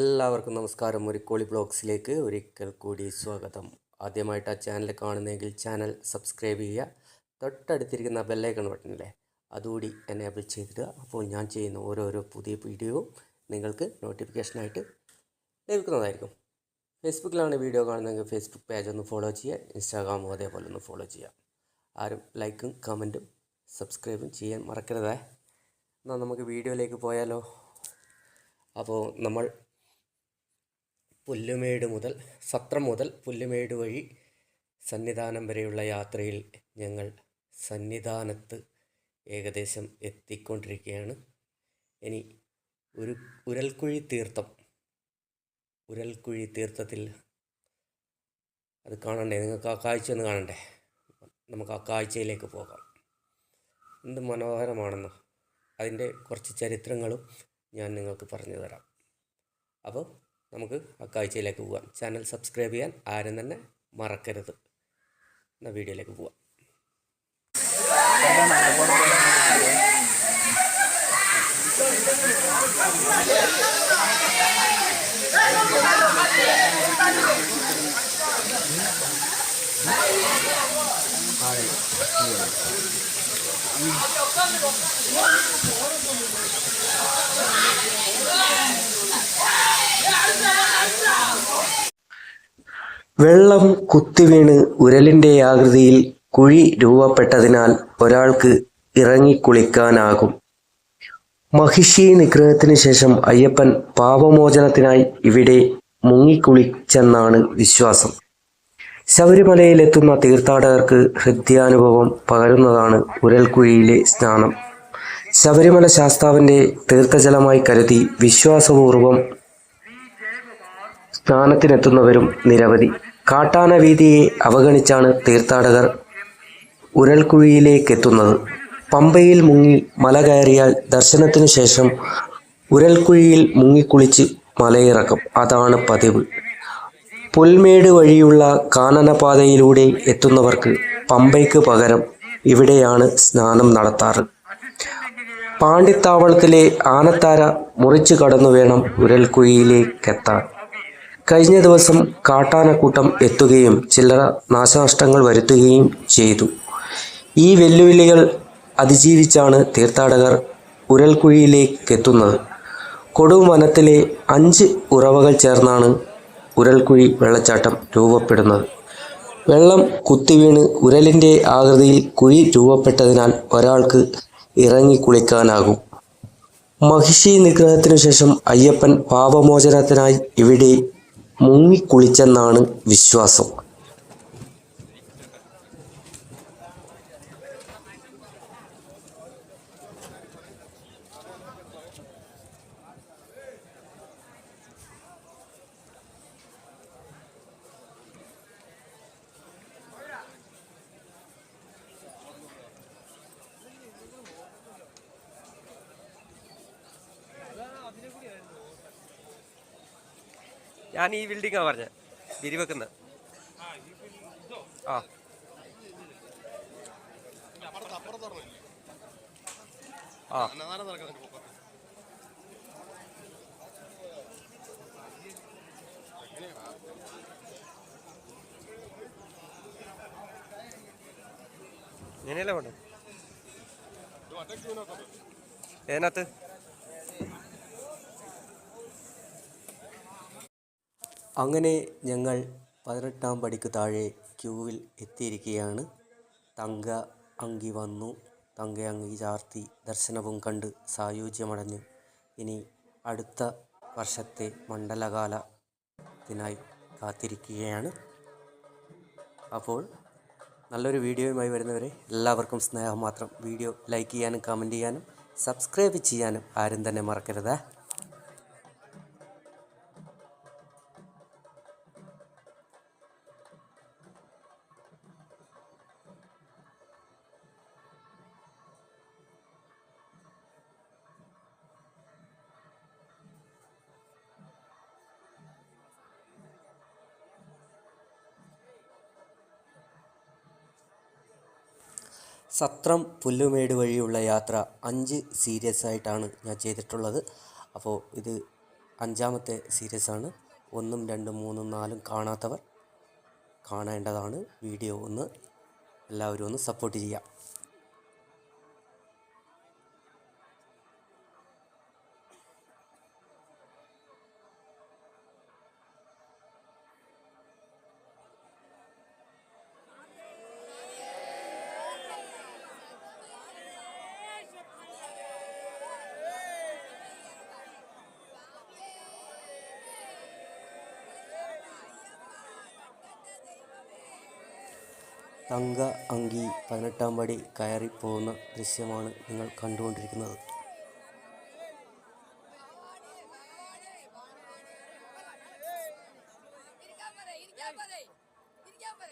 എല്ലാവർക്കും നമസ്കാരം. ഒരു കോളി ബ്ലോഗ്സിലേക്ക് ഒരിക്കൽ കൂടി സ്വാഗതം. ആദ്യമായിട്ട് ആ ചാനൽ കാണുന്നതെങ്കിൽ ചാനൽ സബ്സ്ക്രൈബ് ചെയ്യുക. തൊട്ടടുത്തിരിക്കുന്ന ബെല്ലൈക്കൺ ബട്ടണില്ലേ അതുകൂടി എനേബിൾ ചെയ്തിടുക. അപ്പോൾ ഞാൻ ചെയ്യുന്ന ഓരോരോ പുതിയ വീഡിയോ നിങ്ങൾക്ക് നോട്ടിഫിക്കേഷനായിട്ട് ലഭിക്കുന്നതായിരിക്കും. ഫേസ്ബുക്കിലാണ് വീഡിയോ കാണുന്നതെങ്കിൽ ഫേസ്ബുക്ക് പേജ് ഒന്ന് ഫോളോ ചെയ്യുക. ഇൻസ്റ്റാഗ്രാമും അതേപോലെ ഒന്ന് ഫോളോ ചെയ്യുക. ആരും ലൈക്കും കമന്റും സബ്സ്ക്രൈബും ചെയ്യാൻ മറക്കരുതേ. എന്നാൽ നമുക്ക് വീഡിയോയിലേക്ക് പോയാലോ? അപ്പോൾ നമ്മൾ പുല്ലുമേട് മുതൽ സത്രം മുതൽ പുല്ലുമേട് വഴി സന്നിധാനം വരെയുള്ള യാത്രയിൽ ഞങ്ങൾ സന്നിധാനത്ത് ഏകദേശം എത്തിക്കൊണ്ടിരിക്കുകയാണ്. ഇനി ഒരു ഉരൽക്കുഴി തീർത്ഥം ഉരൽക്കുഴി തീർത്ഥത്തിൽ അത് കാണണ്ടേ? നിങ്ങൾക്ക് ആ കാഴ്ച ഒന്ന് കാണണ്ടേ? നമുക്ക് ആ കാഴ്ചയിലേക്ക് പോകാം. എന്ത് മനോഹരമാണെന്നോ? അതിന്റെ കുറച്ച് ചരിത്രങ്ങളും ഞാൻ നിങ്ങൾക്ക് പറഞ്ഞു തരാം. അപ്പോൾ നമുക്ക് ആ കാഴ്ചയിലേക്ക് പോകാം ചാനൽ സബ്സ്ക്രൈബ് ചെയ്യാൻ ആരും തന്നെ മറക്കരുത്. എന്നാൽ വീഡിയോയിലേക്ക് പോവാം. വെള്ളം കുത്തിവീണ് ഉരലിന്റെ ആകൃതിയിൽ കുഴി രൂപപ്പെട്ടതിനാൽ ഒരാൾക്ക് ഇറങ്ങിക്കുളിക്കാനാകും. മഹിഷി നിഗ്രഹത്തിന് ശേഷം അയ്യപ്പൻ പാപമോചനത്തിനായി ഇവിടെ മുങ്ങിക്കുളിച്ചെന്നാണ് വിശ്വാസം. ശബരിമലയിലെത്തുന്ന തീർത്ഥാടകർക്ക് ഹൃദ്യാനുഭവം പകരുന്നതാണ് ഉരൽക്കുഴിയിലെ സ്നാനം. ശബരിമല ശാസ്താവിന്റെ തീർത്ഥജലമായി കരുതി വിശ്വാസപൂർവം സ്നാനത്തിനെത്തുന്നവരും നിരവധി. കാട്ടാന വീതിയെ അവഗണിച്ചാണ് തീർത്ഥാടകർ ഉരൽക്കുഴിയിലേക്കെത്തുന്നത്. പമ്പയിൽ മുങ്ങി മല കയറിയാൽ ദർശനത്തിനു ശേഷം ഉരൽക്കുഴിയിൽ മുങ്ങിക്കുളിച്ച് മലയിറക്കും. അതാണ് പതിവ്. പുൽമേട് വഴിയുള്ള കാനനപാതയിലൂടെ എത്തുന്നവർക്ക് പമ്പയ്ക്ക് പകരം ഇവിടെയാണ് സ്നാനം നടത്താറ്. പാണ്ടിത്താവളത്തിലെ ആനത്താര മുറിച്ചു കടന്നു വേണം ഉരൽക്കുഴിയിലേക്കെത്താൻ. കഴിഞ്ഞ ദിവസം കാട്ടാനക്കൂട്ടം എത്തുകയും ചില്ലറ നാശനഷ്ടങ്ങൾ വരുത്തുകയും ചെയ്തു. ഈ വെല്ലുവിളികൾ അതിജീവിച്ചാണ് തീർത്ഥാടകർ ഉരൽക്കുഴിയിലേക്കെത്തുന്നത്. കൊടുവനത്തിലെ അഞ്ച് ഉറവകൾ ചേർന്നാണ് ഉരൽക്കുഴി വെള്ളച്ചാട്ടം രൂപപ്പെടുന്നത്. വെള്ളം കുത്തിവീണ് ഉരലിന്റെ ആകൃതിയിൽ കുഴി രൂപപ്പെട്ടതിനാൽ ഒരാൾക്ക് ഇറങ്ങി കുളിക്കാനാകും. മഹിഷി നിഗ്രഹത്തിനു ശേഷം അയ്യപ്പൻ പാപമോചനത്തിനായി ഇവിടെ മുങ്ങിക്കുളിച്ചെന്നാണ് വിശ്വാസം. ഞാൻ ഈ ബിൽഡിങ്ങാ പറഞ്ഞ. വിരിവെക്കുന്ന. ആ. ആ. ഇങ്ങനെയല്ലേ വേണ്ടത്? ഏതിനകത്ത്? അങ്ങനെ ഞങ്ങൾ പതിനെട്ടാം പടിക്ക് താഴെ ക്യൂവിൽ എത്തിയിരിക്കുകയാണ്. തങ്ക അങ്കി വന്നു. തങ്ക അങ്കി ചാർത്തി ദർശനവും കണ്ട് സായുജ്യമടഞ്ഞു. ഇനി അടുത്ത വർഷത്തെ മണ്ഡലകാലത്തിനായി കാത്തിരിക്കുകയാണ്. അപ്പോൾ നല്ലൊരു വീഡിയോയുമായി വരുന്നവരെ എല്ലാവർക്കും സ്നേഹം മാത്രം. വീഡിയോ ലൈക്ക് ചെയ്യാനും കമന്റ് ചെയ്യാനും സബ്സ്ക്രൈബ് ചെയ്യാനും ആരും തന്നെ മറക്കരുത്. സത്രം പുല്ലുമേട് വഴിയുള്ള യാത്ര അഞ്ച് സീരിയസ് ആയിട്ടാണ് ഞാൻ ചെയ്തിട്ടുള്ളത്. അപ്പോൾ ഇത് അഞ്ചാമത്തെ സീരിയസ് ആണ്. ഒന്നും രണ്ടും മൂന്നും നാലും കാണാത്തവർ കാണേണ്ടതാണ് വീഡിയോ ഒന്ന്. എല്ലാവരും ഒന്ന് സപ്പോർട്ട് ചെയ്യാം തങ്ക അങ്കി പതിനെട്ടാം പടി കയറിപ്പോകുന്ന ദൃശ്യമാണ് നിങ്ങൾ കണ്ടുകൊണ്ടിരിക്കുന്നത്. ഇരിക്കാൻ പറ ഇരിക്കാൻ പറ